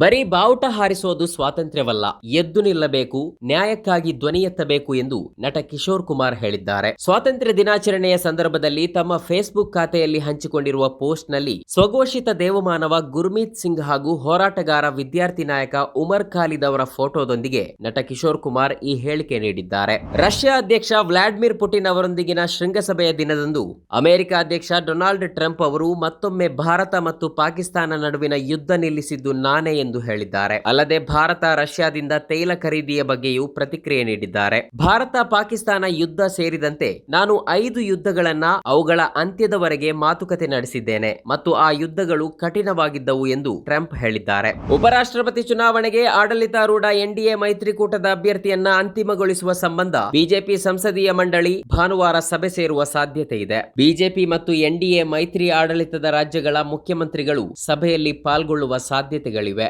ಬರೀ ಬಾವುಟ ಹಾರಿಸೋದು ಸ್ವಾತಂತ್ರ್ಯವಲ್ಲ, ಎದ್ದು ನಿಲ್ಲಬೇಕು, ನ್ಯಾಯಕ್ಕಾಗಿ ಧ್ವನಿ ಎತ್ತಬೇಕು ಎಂದು ನಟ ಕಿಶೋರ್ ಕುಮಾರ್ ಹೇಳಿದ್ದಾರೆ. ಸ್ವಾತಂತ್ರ್ಯ ದಿನಾಚರಣೆಯ ಸಂದರ್ಭದಲ್ಲಿ ತಮ್ಮ ಫೇಸ್ಬುಕ್ ಖಾತೆಯಲ್ಲಿ ಹಂಚಿಕೊಂಡಿರುವ ಪೋಸ್ಟ್ನಲ್ಲಿ ಸ್ವಘೋಷಿತ ದೇವಮಾನವ ಗುರ್ಮೀತ್ ಸಿಂಗ್ ಹಾಗೂ ಹೋರಾಟಗಾರ ವಿದ್ಯಾರ್ಥಿ ನಾಯಕ ಉಮರ್ ಖಾಲಿದ್ ಅವರ ಫೋಟೋದೊಂದಿಗೆ ನಟ ಕಿಶೋರ್ ಕುಮಾರ್ ಈ ಹೇಳಿಕೆ ನೀಡಿದ್ದಾರೆ. ರಷ್ಯಾ ಅಧ್ಯಕ್ಷ ವ್ಲಾಡಿಮಿರ್ ಪುಟಿನ್ ಅವರೊಂದಿಗಿನ ಶೃಂಗಸಭೆಯ ದಿನದಂದು ಅಮೆರಿಕ ಅಧ್ಯಕ್ಷ ಡೊನಾಲ್ಡ್ ಟ್ರಂಪ್ ಅವರು ಮತ್ತೊಮ್ಮೆ ಭಾರತ ಮತ್ತು ಪಾಕಿಸ್ತಾನ ನಡುವಿನ ಯುದ್ಧ ನಿಲ್ಲಿಸಿದ್ದು ನಾನೇ ಹೇಳಿದ್ದಾರೆ. ಅಲ್ಲದೆ ಭಾರತ ರಷ್ಯಾದಿಂದ ತೈಲ ಖರೀದಿಯ ಬಗ್ಗೆಯೂ ಪ್ರತಿಕ್ರಿಯೆ ನೀಡಿದ್ದಾರೆ. ಭಾರತ ಪಾಕಿಸ್ತಾನ ಯುದ್ಧ ಸೇರಿದಂತೆ ನಾನು ಐದು ಯುದ್ಧಗಳನ್ನ ಅವುಗಳ ಅಂತ್ಯದವರೆಗೆ ಮಾತುಕತೆ ನಡೆಸಿದ್ದೇನೆ ಮತ್ತು ಆ ಯುದ್ಧಗಳು ಕಠಿಣವಾಗಿದ್ದವು ಎಂದು ಟ್ರಂಪ್ ಹೇಳಿದ್ದಾರೆ. ಉಪರಾಷ್ಟ್ರಪತಿ ಚುನಾವಣೆಗೆ ಆಡಳಿತಾರೂಢ ಎನ್ಡಿಎ ಮೈತ್ರಿಕೂಟದ ಅಭ್ಯರ್ಥಿಯನ್ನ ಅಂತಿಮಗೊಳಿಸುವ ಸಂಬಂಧ ಬಿಜೆಪಿ ಸಂಸದೀಯ ಮಂಡಳಿ ಭಾನುವಾರ ಸಭೆ ಸೇರುವ ಸಾಧ್ಯತೆ ಇದೆ. ಬಿಜೆಪಿ ಮತ್ತು ಎನ್ಡಿಎ ಮೈತ್ರಿ ಆಡಳಿತದ ರಾಜ್ಯಗಳ ಮುಖ್ಯಮಂತ್ರಿಗಳು ಸಭೆಯಲ್ಲಿ ಪಾಲ್ಗೊಳ್ಳುವ ಸಾಧ್ಯತೆಗಳಿವೆ.